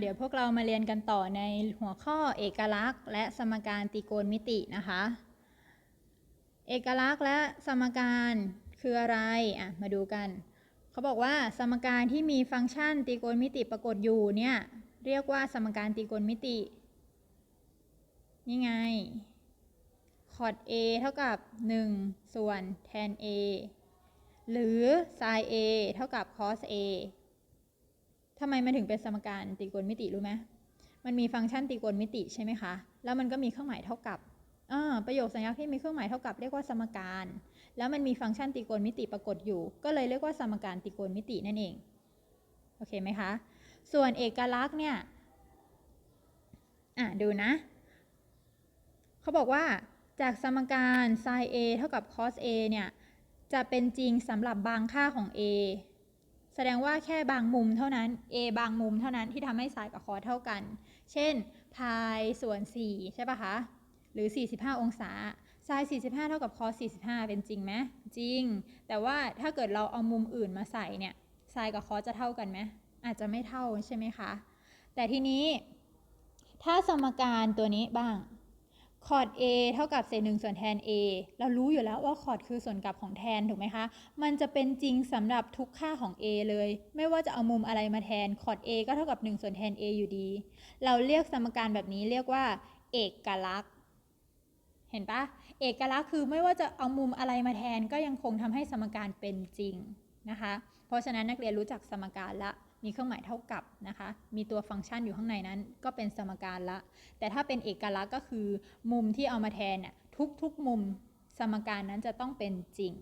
เดี๋ยวพวกเรามาเรียนกันต่อในหัวข้อเอกลักษณ์ และสมการตรีโกณมิตินะคะ เอกลักษณ์และสมการคืออะไรอะมาดูกัน เขาบอกว่าสมการที่มีฟังก์ชันตรีโกณมิติปรากฏอยู่เนี่ยเรียกว่าสมการตรีโกณมิติ นี่ไงคอร์ด a เท่ากับ 1 ส่วน tan a หรือ sin a เท่ากับ cos a ทำไมมันถึงเป็นสมการตรีโกณมิติรู้ไหมมันมีฟังก์ชันตรีโกณมิติใช่ไหมคะ แล้วมันก็มีเครื่องหมายเท่ากับอ่าประโยคสัญลักษณ์ที่มีเครื่องหมายเท่ากับเรียกว่าสมการ แล้วมันมีฟังก์ชันตรีโกณมิติปรากฏอยู่ ก็เลยเรียกว่าสมการตรีโกณมิตินั่นเอง โอเคไหมคะ ส่วนเอกลักษณ์เนี่ย อะดูนะ เขาบอกว่าจากสมการ sin a เท่ากับ cos a เนี่ย จะเป็นจริงสำหรับบางค่าของ a แสดงว่าแค่บางมุมเท่านั้น a บางมุมเท่านั้นที่ทำให้ sin กับ cos เท่ากัน เช่น pi ส่วน4ใช่ปะคะ หรือ 45 องศา sin 45 เท่ากับ cos 45 เป็นจริงไหมจริง แต่ว่าถ้าเกิดเราเอามุมอื่นมาใส่เนี่ย sin กับ cos จะเท่ากันไหมอาจจะไม่เท่าใช่ไหมคะ แต่ทีนี้ ถ้าสมการตัวนี้บ้าง คอร์ด a เท่ากับเศษหนึ่งส่วนแทน a เรารู้อยู่แล้วว่าคอร์ดคือส่วนกลับของแทนถูกไหมคะ มันจะเป็นจริงสำหรับทุกค่าของ a เลย ไม่ว่าจะเอามุมอะไรมาแทน คอร์ด a ก็เท่ากับ 1 ส่วนแทน a อยู่ดี เราเรียกสมการแบบนี้เรียกว่า เอกลักษณ์ เห็นปะเอกลักษณ์คือไม่ว่าจะเอามุมอะไรมาแทนก็ยังคงทำให้สมการเป็นจริงนะคะ เพราะฉะนั้นนักเรียนรู้จักสมการละ มีเครื่องหมายเท่ากับนะคะ มีตัวฟังก์ชันอยู่ข้างในนั้น ก็เป็นสมการละ แต่ถ้าเป็นเอกลักษณ์ก็คือ มุมที่เอามาแทนน่ะทุกๆมุมสมการนั้นจะต้องเป็นจริง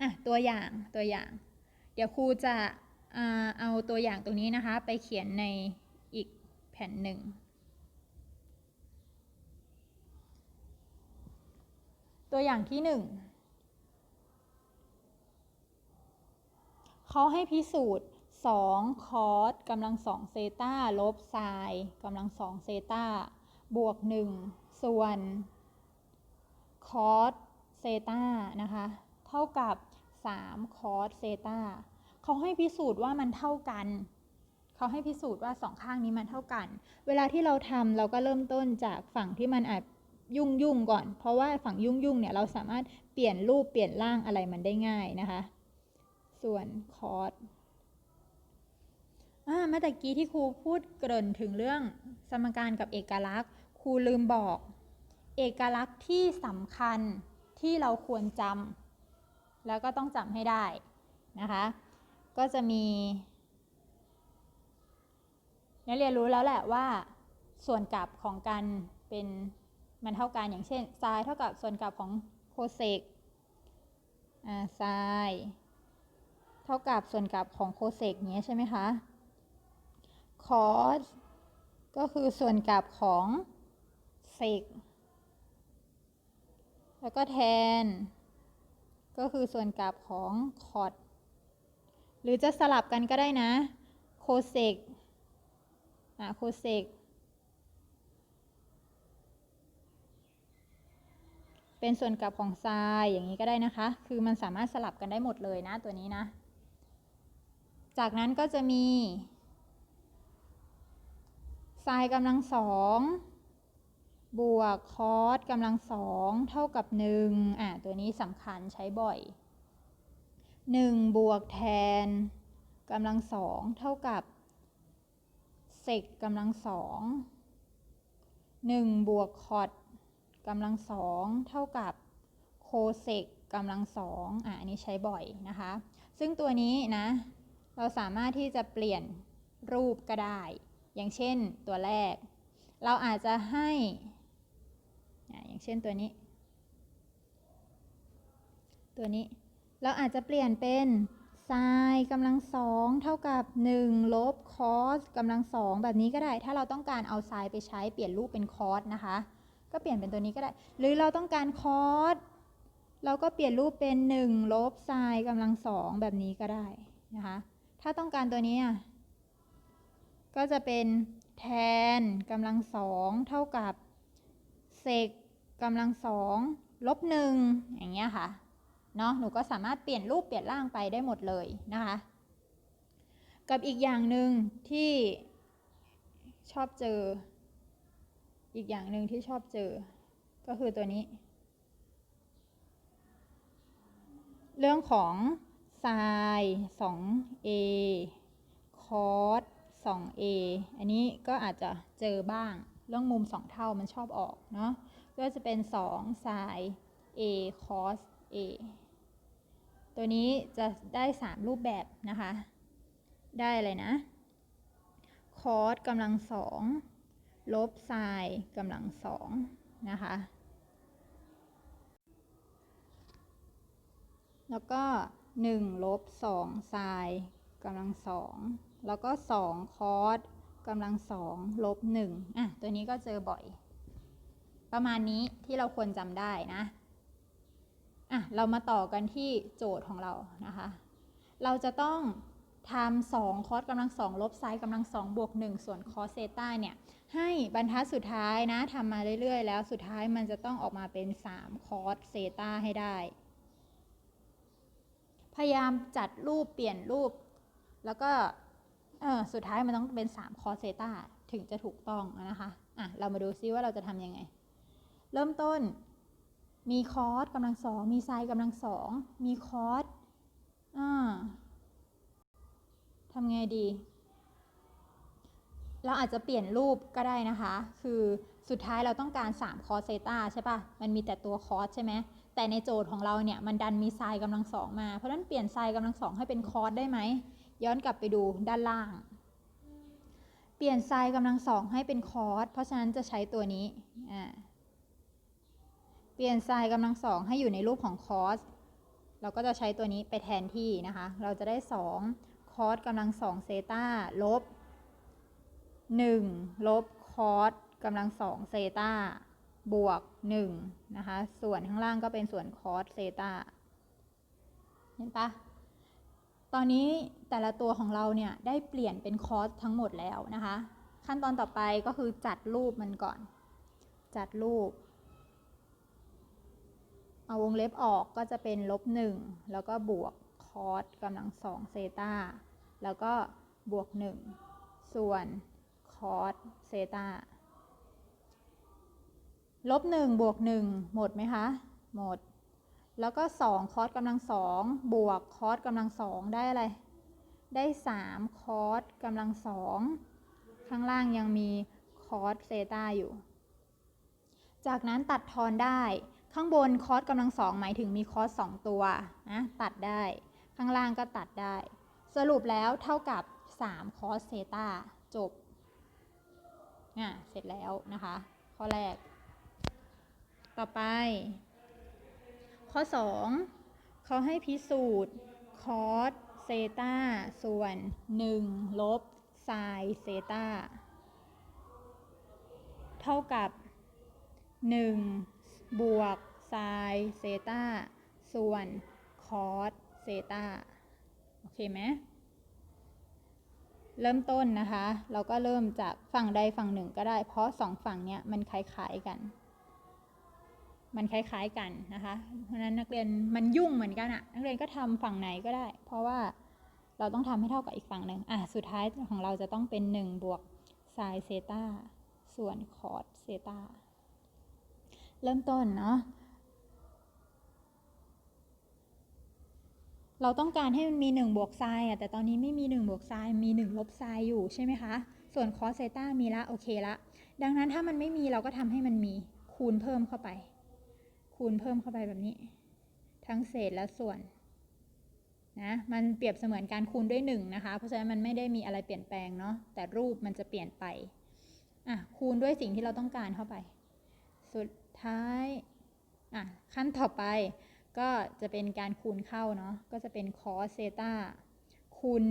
อะตัวอย่างตัวอย่าง เดี๋ยวครูจะอเอาตัวอย่างตรงนี้นะคะ ไปเขียนในอีกแผ่นหนึ่งตัวอย่างที่หนึ่งเขาให้พิสูจน์ 2 คอสกำลัง2เซตาลบไซน์กำลัง2เซตาบวก 1 ส่วน คอสเซตานะคะ เท่ากับ 3 คอสเซตาเขาให้พิสูจน์ว่ามันเท่ากันเขาให้พิสูจน์ว่าสองข้างนี้มันเท่ากัน เวลาที่เราทำเราก็เริ่มต้นจากฝั่งที่มันอาจยุ่งยุ่งก่อน เพราะว่าฝั่งยุ่งยุ่งเนี่ยเราสามารถเปลี่ยนรูปเปลี่ยนร่างอะไรมันได้ง่ายนะคะ ส่วนคอร์ส เมื่อตะกี้ที่ครูพูดเกริ่นถึงเรื่องสมการกับเอกลักษณ์ ครูลืมบอก เอกลักษณ์ที่สำคัญที่เราควรจำแล้วก็ต้องจำให้ได้นะคะ ก็จะมีนักเรียนรู้แล้วแหละว่าส่วนกลับของการเป็นมันเท่ากันอย่างเช่นไซน์เท่ากับส่วนกลับของโคเซกอ่าไซน์เท่ากับส่วนกลับของโคเซกเนี้ยใช่ไหมคะ คอสก็คือส่วนกลับของเซกแล้วก็แทน ก็คือส่วนกลับของคอดหรือจะสลับกันก็ได้นะโคเซกอะโคเซกเป็นส่วนกลับของไซน์อย่างนี้ก็ได้นะคะ คือมันสามารถสลับกันได้หมดเลยนะตัวนี้นะ จากนั้นก็จะมี ไซน์กำลังสองบวกคอสกำลังสองเท่ากับหนึ่งอะตัวนี้สำคัญใช้บ่อยหนึ่งบวกแทนกำลังสองเท่ากับเซกกำลังสองหนึ่งบวกคอดกำลังสองเท่ากับโคเซกกำลังสองอะอันนี้ใช้บ่อยนะคะ ซึ่งตัวนี้นะ เราสามารถที่จะเปลี่ยนรูปก็ได้ อย่างเช่นตัวแรก เราอาจจะให้ อย่างเช่นตัวนี้ ตัวนี้ เราอาจจะเปลี่ยนเป็นไซน์กำลังสองเท่ากับ 1 ลบคอสกำลังสองแบบนี้ก็ได้ ถ้าเราต้องการเอาไซน์ไปใช้เปลี่ยนรูปเป็นคอสนะคะ ก็เปลี่ยนเป็นตัวนี้ก็ได้ หรือเราต้องการคอสเราก็เปลี่ยนรูปเป็น 1 ลบไซน์กำลังสองแบบนี้ก็ได้นะคะ ถ้าต้องการตัวนี้อะ ก็จะเป็นแทนกำลังสองเท่ากับเซกกำลังสองลบหนึ่งอย่างเงี้ยค่ะเนาะหนูก็สามารถเปลี่ยนรูปเปลี่ยนร่างไปได้หมดเลยนะคะ กับอีกอย่างหนึ่งที่ชอบเจอ อีกอย่างหนึ่งที่ชอบเจอ ก็คือตัวนี้ เรื่องของ sin 2a cos 2a อันนี้ก็อาจจะเจอบ้าง เรื่องมุม 2 เท่ามันชอบออกเนาะ ก็จะเป็น2 sin a cos a ตัวนี้จะได้ 3 รูปแบบนะคะ ได้อะไรนะ cos กำลังสองลบ sin กำลังสองนะคะ แล้วก็ 1 ลบ2 sin กำลังสอง แล้วก็2 cos กำลังสองลบ 1 อะ ตัวนี้ก็เจอบ่อย ประมาณนี้ที่เราควรจำได้นะ อะ เรามาต่อกันที่โจทย์ของเรานะคะ เราจะต้องทำสองคอสกำลังสองลบไซน์กำลังสองบวกหนึ่งส่วนคอสเซต้าเนี่ย ให้บรรทัดสุดท้ายนะทำมาเรื่อยๆ แล้วสุดท้ายมันจะต้องออกมาเป็น3คอสเซต้าให้ได้ พยายามจัดรูปเปลี่ยนรูป แล้วก็ เออสุดท้ายมันต้องเป็น3คอสเซต้าถึงจะถูกต้องนะคะอะเรามาดูซิว่าเราจะทำยังไง เริ่มต้น มีคอสกำลังสองมีไซน์กำลังสองมีคอสอ่าทำไงดี เราอาจจะเปลี่ยนรูปก็ได้นะคะ คือสุดท้ายเราต้องการ3คอสเซต้าใช่ปะมันมีแต่ตัวคอสใช่ไหมแต่ในโจทย์ของเราเนี่ยมันดันมีไซน์กำลังสองมา เพราะฉะนั้นเปลี่ยนไซน์กำลังสองให้เป็นคอสได้ไหม ย้อนกลับไปดูด้านล่าง เปลี่ยนไซน์กำลังสองให้เป็นคอสเพราะฉะนั้นจะใช้ตัวนี้เปลี่ยนไซน์กำลังสองให้อยู่ในรูปของคอสเราก็จะใช้ตัวนี้ไปแทนที่นะคะ เราจะได้ 2 คอสกำลังสองเซตาลบ 1 ลบคอสกำลังสองเซตาบวก1นะคะ ส่วนข้างล่างก็เป็นส่วนคอสเซตาเห็นปะ ตอนนี้แต่ละตัวของเราเนี่ยได้เปลี่ยนเป็นคอสทั้งหมดแล้วนะคะ ขั้นตอนต่อไปก็คือจัดรูปมันก่อน จัดรูป เอาวงเล็บออกก็จะเป็นลบหนึ่งแล้วก็บวกคอสกำลังสองเซตาแล้วก็บวกหนึ่งส่วนคอสเซตาลบหนึ่งบวกหนึ่งหมดไหมคะ หมด แล้วก็สองคอสกำลังสองบวกคอสกำลังสองได้อะไร ได้สามคอสกำลังสองข้างล่างยังมีคอสเซตาอยู่ จากนั้นตัดทอนได้ ข้างบนคอสกำลังสองหมายถึงมีคอสสองตัวนะตัดได้ ข้างล่างก็ตัดได้ สรุปแล้วเท่ากับ 3 คอสเซตาจบอะเสร็จแล้วนะคะ ข้อแรก ต่อไป ข้อ 2 เขาให้พิสูจน์คอสเซตาส่วน 1 ลบไซเซตาเท่ากับ 1 บวกไซเซตาส่วนคอสเซตาโอเคไหมเริ่มต้นนะคะ เราก็เริ่มจากฝั่งใดฝั่งหนึ่งก็ได้ เพราะสองฝั่งเนี้ยมันคล้ายๆกัน มันคล้ายๆกันนะคะ เพราะนั้นนักเรียนมันยุ่งเหมือนกันอะนักเรียนก็ทำฝั่งไหนก็ได้ เพราะว่าเราต้องทำให้เท่ากับอีกฝั่งหนึ่งอะสุดท้ายของเราจะต้องเป็น1บวกไซเซตาส่วนคอสเซตาเริ่มต้นเนาะเราต้องการให้มันมี1บวกไซน์อะแต่ตอนนี้ไม่มี1บวกไซน์มี1ลบไซน์อยู่ใช่ไหมคะ ส่วนคอสเซตามีละโอเคละ ดังนั้นถ้ามันไม่มีเราก็ทำให้มันมีคูณเพิ่มเข้าไป คูณเพิ่มเข้าไปแบบนี้ ทั้งเศษและส่วนนะมันเปรียบเสมือนการคูณด้วย1นะคะ เพราะฉะนั้นมันไม่ได้มีอะไรเปลี่ยนแปลงเนาะแต่รูปมันจะเปลี่ยนไปอะคูณด้วยสิ่งที่เราต้องการเข้าไป สุดท้ายอะขั้นต่อไปก็จะเป็นการคูณเข้าเนาะก็จะเป็นคอสเซตาคูณ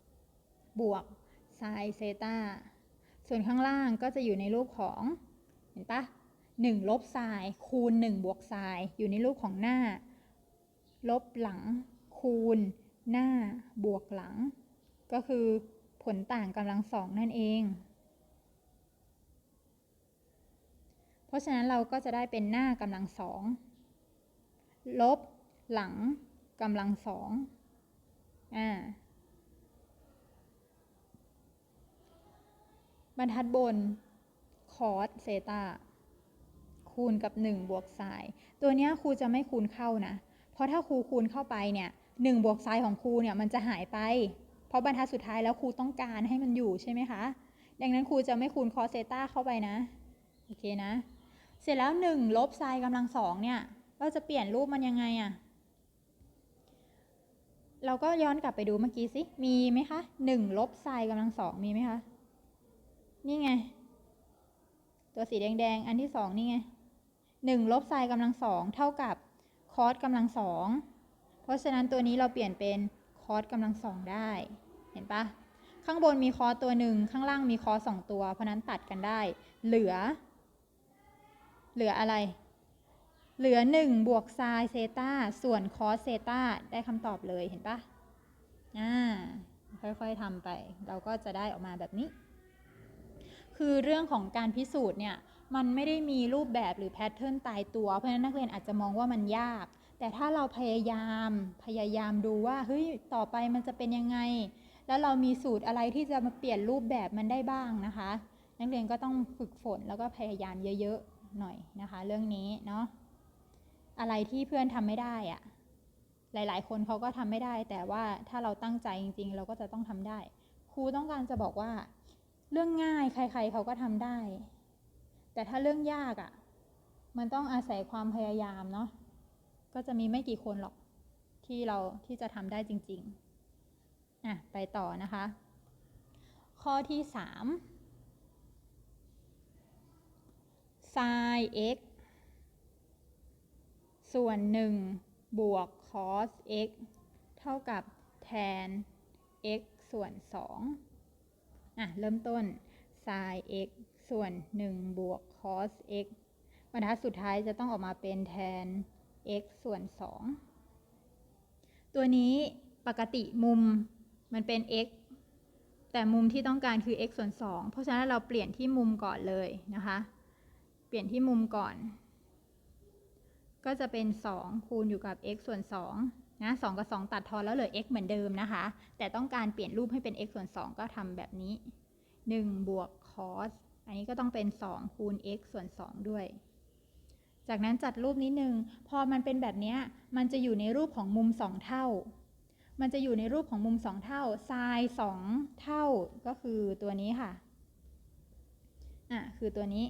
1 บวกไซเซตาส่วนข้างล่างก็จะอยู่ในรูปของ เห็นปะ 1 ลบไซคูณ 1 บวกไซอยู่ในรูปของหน้า ลบหลัง คูณ หน้า บวกหลัง ก็คือผลต่างกำลังสองนั่นเอง เพราะฉะนั้นเราก็จะได้เป็นหน้ากำลังสอง ลบหลังกำลังสองอ่าบรรทัดบน คอสเซตา คูณกับ 1 บวกไซน์ตัวนี้ครูจะไม่คูณเข้านะ เพราะถ้าครูคูณเข้าไปเนี่ยหบวกไซน์ของครูเนี่ยมันจะหายไป เพราะบรรทัดสุดท้ายแล้วครูต้องการให้มันอยู่ใช่ไหมคะ ดังนั้นครูจะไม่คูณคอเซต้าเข้าไปนะ โอเคนะ เสร็จแล้ว1ลบไซน์กำลังสองเนี่ย เราจะเปลี่ยนรูปมันยังไงอะเราก็ย้อนกลับไปดูเมื่อกี้สิ มีไหมคะ1ลบไซน์กำลังสองมีไหมคะ นี่ไง ตัวสีแดงๆ อันที่สองนี่ไง 1ลบไซน์กำลังสองเท่ากับคอสกำลังสองเพราะฉะนั้นตัวนี้เราเปลี่ยนเป็นคอสกำลังสองได้ เห็นปะข้างบนมีคอสตัวหนึ่งข้างล่างมีคอสสองตัว เพราะนั้นตัดกันได้ เหลือ เหลืออะไร เหลือ 1 บวกไซน์เซตาส่วนคอสเซตาได้คำตอบเลยเห็นปะอ่าค่อยๆทำไป เราก็จะได้ออกมาแบบนี้ คือเรื่องของการพิสูจน์เนี่ย มันไม่ได้มีรูปแบบหรือแพทเทิร์นตายตัว เพราะฉะนั้นนักเรียนอาจจะมองว่ามันยาก แต่ถ้าเราพยายามพยายามดูว่าเฮ้ยต่อไปมันจะเป็นยังไง แล้วเรามีสูตรอะไรที่จะมาเปลี่ยนรูปแบบมันได้บ้างนะคะ นักเรียนก็ต้องฝึกฝนแล้วก็พยายามเยอะๆหน่อยนะคะ เรื่องนี้เนาะอะไรที่เพื่อนทำไม่ได้อะหลาย ๆ คนเขาก็ทำไม่ได้ แต่ว่าถ้าเราตั้งใจจริง ๆ เราก็จะต้องทำได้ ครูต้องการจะบอกว่า เรื่องง่ายใคร ๆเขาก็ทำได้ แต่ถ้าเรื่องยากอะ่ะ มันต้องอาศัยความพยายามเนาะ ก็จะมีไม่กี่คนหรอกที่เราที่จะทำได้จริง ๆ อะ ไปต่อนะคะ ข้อที่ 3 sin x ส่วน 1 บวก cos x เท่ากับแทน x ส่วน 2 อะ เริ่มต้น sin x ส่วน 1 บวก cos x บรรทัดสุดท้ายจะต้องออกมาเป็นแทน x ส่วน 2 ตัวนี้ปกติมุมมันเป็น x แต่มุมที่ต้องการคือ x ส่วน 2 เพราะฉะนั้นเราเปลี่ยนที่มุมก่อนเลยนะคะ เปลี่ยนที่มุมก่อน ก็จะเป็น 2 คูณอยู่กับ x ส่วน 2 นะ 2 กับ 2 ตัดทอนแล้วเหลือ x เหมือนเดิมนะคะ แต่ต้องการเปลี่ยนรูปให้เป็น x ส่วน 2 ก็ทำแบบนี้ 1 บวก cos อันนี้ก็ต้องเป็น 2 คูณ x ส่วน 2 ด้วย จากนั้นจัดรูปนิดนึง พอมันเป็นแบบนี้มันจะอยู่ในรูปของมุม 2 เท่า มันจะอยู่ในรูปของมุม 2 เท่า sin 2เท่าก็คือตัวนี้ค่ะ อะ คือตัวนี้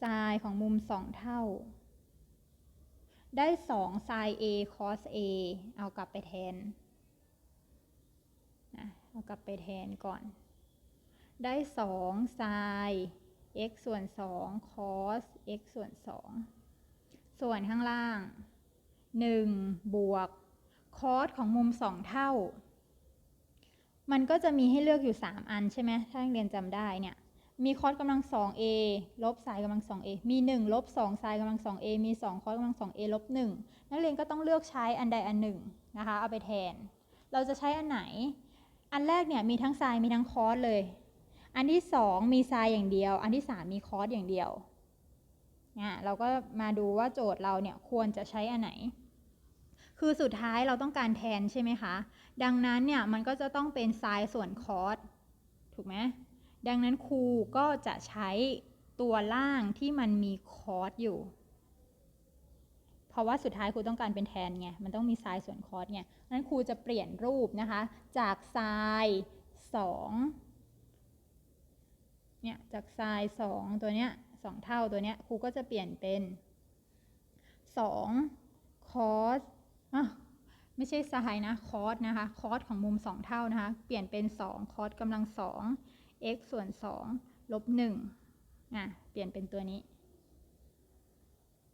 sin ของมุม 2 เท่า ได้2 sin a cos a เอากลับไปแทนนะเอากลับไปแทนก่อน ได้ 2 sin x ส่วน 2 cos x ส่วน 2 ส่วนข้างล่าง 1 บวก cos ของมุม 2 เท่า มันก็จะมีให้เลือกอยู่ 3 อันใช่ไหมถ้าเรียนจำได้เนี่ย มีคอสกำลัง 2a ลบไซน์กำลัง 2a มี 1 ลบ2ไซน์กำลัง 2a มี2คอสกำลัง 2a ลบ 1 นักเรียนก็ต้องเลือกใช้อันใดอันหนึ่งนะคะ เอาไปแทน เราจะใช้อันไหน อันแรกเนี่ยมีทั้งไซมีทั้งคอสเลย อันที่2มีไซน์อย่างเดียว อันที่3มีคอสอย่างเดียวเนี่ยเราก็มาดูว่าโจทย์เราเนี่ยควรจะใช้อันไหน คือสุดท้ายเราต้องการแทนใช่ไหมคะ ดังนั้นเนี่ยมันก็จะต้องเป็นไซน์ส่วนคอสถูกไหมดังนั้นครูก็จะใช้ตัวล่างที่มันมีคอสอยู่ เพราะว่าสุดท้ายครูต้องการเป็นแทนไง มันต้องมีไซน์ส่วนคอสไงนั้นครูจะเปลี่ยนรูปนะคะ จากไซน์สอง เนี่ยจากไซน์สองตัวเนี้ยสองเท่าตัวเนี้ยครูก็จะเปลี่ยนเป็นสองคอสอะไม่ใช่ไซน์นะคอสนะคะคอสของมุมสองเท่านะคะ เปลี่ยนเป็นสองคอสกำลังสอง x ส่วน2ลบ1อะเปลี่ยนเป็นตัวนี้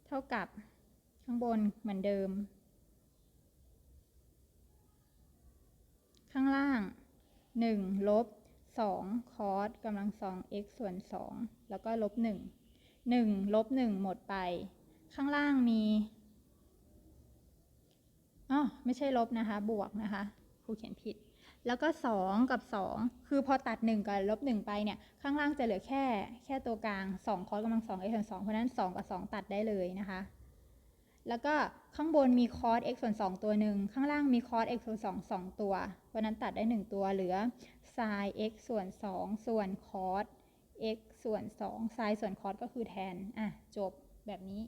เท่ากับข้างบนเหมือนเดิม ข้างล่าง 1 ลบ 2 คอสกำลัง2 x ส่วน 2 แล้วก็ลบ 1 1 ลบ 1 หมดไป ข้างล่างมีอ๋อไม่ใช่ลบนะคะ บวกนะคะครูเขียนผิด แล้วก็ 2 กับ 2 คือพอตัด 1 กับลบ 1 ไปเนี่ย ข้างล่างจะเหลือแค่ แค่ตัวกลาง 2 คอสกำลัง2 x ส่วน2เพราะนั้น 2 กับ 2 ตัดได้เลยนะคะ แล้วก็ข้างบนมีคอส x ส่วน 2 ตัวหนึ่ง ข้างล่างมีคอส x ส่วน 2 2 ตัวเพราะนั้นตัดได้ 1 ตัวเหลือ sin x ส่วน 2 ส่วน cos x ส่วน 2 sin ส่วน cos ก็คือแทน อะ จบแบบนี้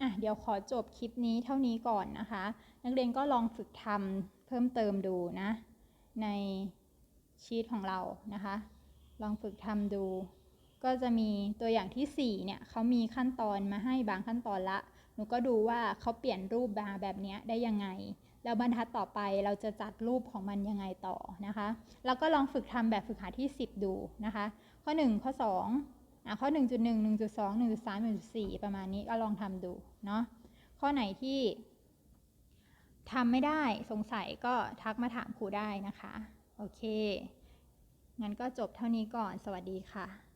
อะ เดี๋ยวขอจบคลิปนี้เท่านี้ก่อนนะคะ นักเรียนก็ลองฝึกทำเพิ่มเติมดูนะ ในชีตของเรานะคะ ลองฝึกทำดู ก็จะมีตัวอย่างที่4เนี่ยเขามีขั้นตอนมาให้บางขั้นตอนละ หนูก็ดูว่าเขาเปลี่ยนรูปมาแบบนี้ได้ยังไง แล้วบรรทัดต่อไปเราจะจัดรูปของมันยังไงต่อนะคะ แล้วก็ลองฝึกทำแบบฝึกหัดที่ 10 ดูนะคะ ข้อ 1 ข้อ2อะข้อ 1.1 1.2 1.3 1.4 ประมาณนี้ก็ลองทำดูเนาะ ข้อไหนที่ทำไม่ได้สงสัยก็ทักมาถามครูได้นะคะ โอเค งั้นก็จบเท่านี้ก่อน สวัสดีค่ะ